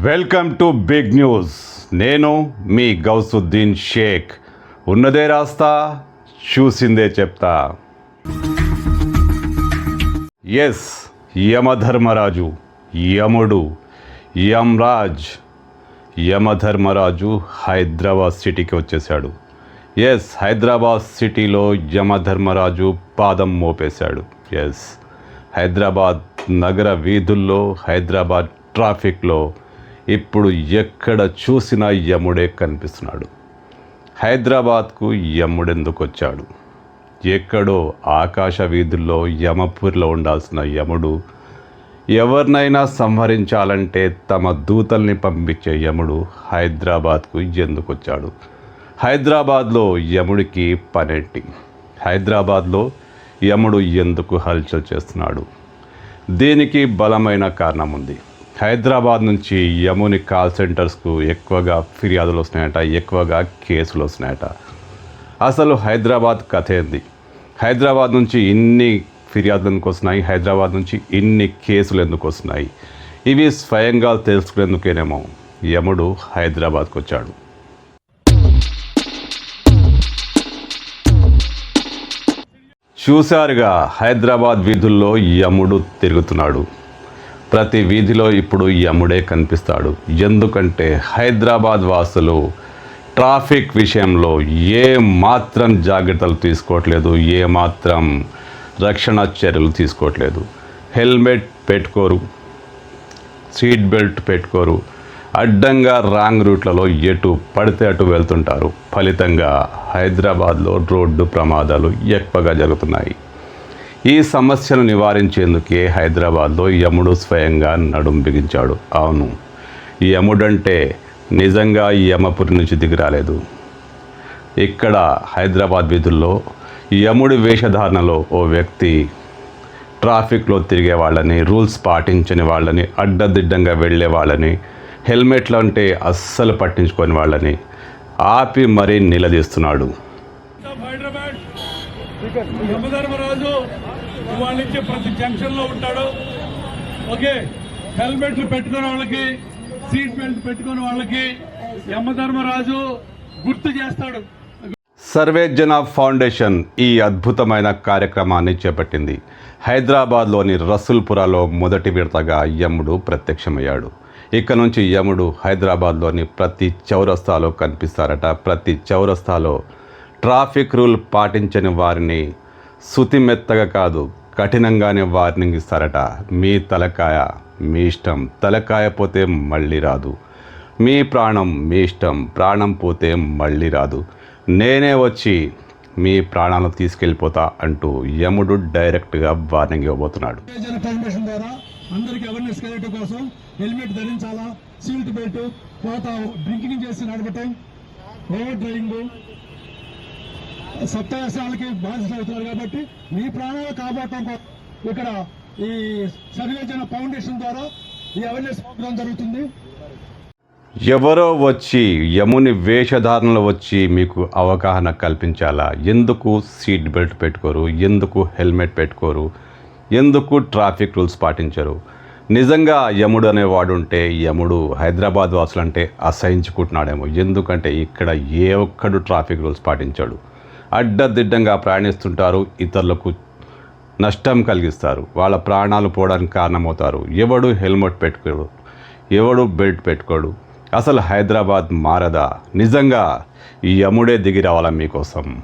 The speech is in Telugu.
Welcome to big news. నేను మీ గౌసుద్దీన్ షేక్. ఉన్నదే రాస్తా చూసిందే చెప్తా. ఎస్ యమధర్మరాజు యముడు యమరాజ్. యమధర్మరాజు హైదరాబాద్ సిటీకి వచ్చేసాడు ఎస్ హైదరాబాద్ సిటీలో యమధర్మరాజు పాదం మోపేశాడు. ఎస్ హైదరాబాద్ నగర వీధుల్లో హైదరాబాద్ ట్రాఫిక్లో ఇప్పుడు ఎక్కడ చూసినా యముడే కనిపిస్తున్నాడు. హైదరాబాద్కు యముడెందుకు వచ్చాడు ఎక్కడో ఆకాశ వీధుల్లో యమపూర్లో ఉండాల్సిన యముడు ఎవరినైనా సంహరించాలంటే తమ దూతల్ని పంపించే యముడు హైదరాబాద్కు ఎందుకు వచ్చాడు హైదరాబాద్లో యముడికి పనేంటి? హైదరాబాద్లో యముడు ఎందుకు హల్చల్ చేస్తున్నాడు? దీనికి బలమైన కారణం ఉంది హైదరాబాద్ నుంచి యముని కాల్ సెంటర్స్కు ఎక్కువగా ఫిర్యాదులు వస్తున్నాయట ఎక్కువగా కేసులు వస్తున్నాయట. అసలు హైదరాబాద్ కథ ఏంది? హైదరాబాద్ నుంచి ఇన్ని ఫిర్యాదులు ఎందుకు వస్తున్నాయి? హైదరాబాద్ నుంచి ఇన్ని కేసులు ఎందుకు వస్తున్నాయి? ఇవి స్వయంగా తెలుసుకునేందుకేనేమో యముడు హైదరాబాద్కు వచ్చాడు. చూశారుగా హైదరాబాద్ వీధుల్లో యముడు తిరుగుతున్నాడు. ప్రతి వీధిలో ఇప్పుడు యముడే కనిపిస్తాడు. ఎందుకంటే హైదరాబాద్ వాసులు ట్రాఫిక్ విషయంలో ఏ మాత్రం జాగ్రత్తలు తీసుకోవట్లేదు ఏ మాత్రం రక్షణ చర్యలు తీసుకోవట్లేదు. హెల్మెట్ పెట్టుకోరు సీట్ బెల్ట్ పెట్టుకోరు అడ్డంగా రాంగ్ రూట్లలో ఎటు పడితే అటు వెళ్తుంటారు. ఫలితంగా హైదరాబాద్లో రోడ్డు ప్రమాదాలు ఎక్కువగా జరుగుతున్నాయి. ఈ సమస్యను నివారించేందుకే హైదరాబాద్లో యముడు స్వయంగా నడుం బిగించాడు. అవును ఈ యముడంటే నిజంగా ఈ యమపురి నుంచి దిగి రాలేదు. ఇక్కడ హైదరాబాద్ వీధుల్లో యముడి వేషధారణలో ఓ వ్యక్తి ట్రాఫిక్లో తిరిగే వాళ్ళని రూల్స్ పాటించని వాళ్ళని అడ్డదిడ్డంగా వెళ్ళే వాళ్ళని హెల్మెట్లు అంటే అస్సలు పట్టించుకొని వాళ్ళని ఆపి మరీ నిలదీస్తున్నాడు. యమధర్మరాజు ఇవాళ నుంచి ప్రతి జంక్షన్లో ఉంటాడు. ఓకే హెల్మెట్లు పెట్టుకున్న వాళ్ళకి సీట్ బెల్ట్ పెట్టుకున్న వాళ్ళకి యమధర్మరాజు గుర్తు చేస్తాడు. సర్వే జన ఫౌండేషన్ ఈ అద్భుతమైన కార్యక్రమాన్ని చేపట్టింది. హైదరాబాద్లోని రసూల్పురాలో మొదటి విడతగా యముడు ప్రత్యక్షమయ్యాడు. ఇక నుంచి యముడు హైదరాబాద్లోని ప్రతి చౌరస్తాలో కనిపిస్తారట. ప్రతి చౌరస్తాలో ట్రాఫిక్ రూల్ పాటించని వారిని శుతిమెత్తగా కాదు కఠినంగానే వార్నింగ్ ఇస్తారట మీ తలకాయ మీ ఇష్టం. తలకాయ పోతే మళ్ళీ రాదు. మీ ప్రాణం మీ ఇష్టం. ప్రాణం పోతే మళ్ళీ రాదు. నేనే వచ్చి మీ ప్రాణాలను తీసుకెళ్ళిపోతా అంటూ యముడు డైరెక్ట్గా వార్నింగ్ ఇవ్వబోతున్నాడు. అందరికి అవేర్నెస్ కలిగటం కోసం హెల్మెట్ ధరించాలా సీట్ బెల్ట్ తర్వాత డ్రింకింగ్ చేసి నడపటం ఓవర్ డ్రైవింగ్ సప్తాహాసాలకి బాధ్యత అవుతున్నారు కాబట్టి మీ ప్రాణాలు కాపాడటం ఇక్కడ ఈ సర్వేజన ఫౌండేషన్ ద్వారా ఈ అవేర్నెస్ ప్రోగ్రామ్ జరుగుతుంది. ఎవరో వచ్చి యముని వేషధారణలు వచ్చి మీకు అవగాహన కల్పించాలా? ఎందుకు సీట్ బెల్ట్ పెట్టుకోరు? ఎందుకు హెల్మెట్ పెట్టుకోరు? ఎందుకు ట్రాఫిక్ రూల్స్ పాటించరు? నిజంగా యముడు అనేవాడు ఉంటే యముడు హైదరాబాద్ వాసులంటే అసహించుకుంటున్నాడేమో. ఎందుకంటే ఇక్కడ ఏ ఒక్కడు ట్రాఫిక్ రూల్స్ పాటించాడు. అడ్డదిడ్డంగా ప్రయాణిస్తుంటారు ఇతరులకు నష్టం కలిగిస్తారు. వాళ్ళ ప్రాణాలు పోవడానికి కారణమవుతారు. ఎవడు హెల్మెట్ పెట్టుకోడు ఎవడు బెల్ట్ పెట్టుకోడు. అసలు హైదరాబాద్ మారదా? నిజంగా ఈ యముడే దిగి రావాలా మీకోసం?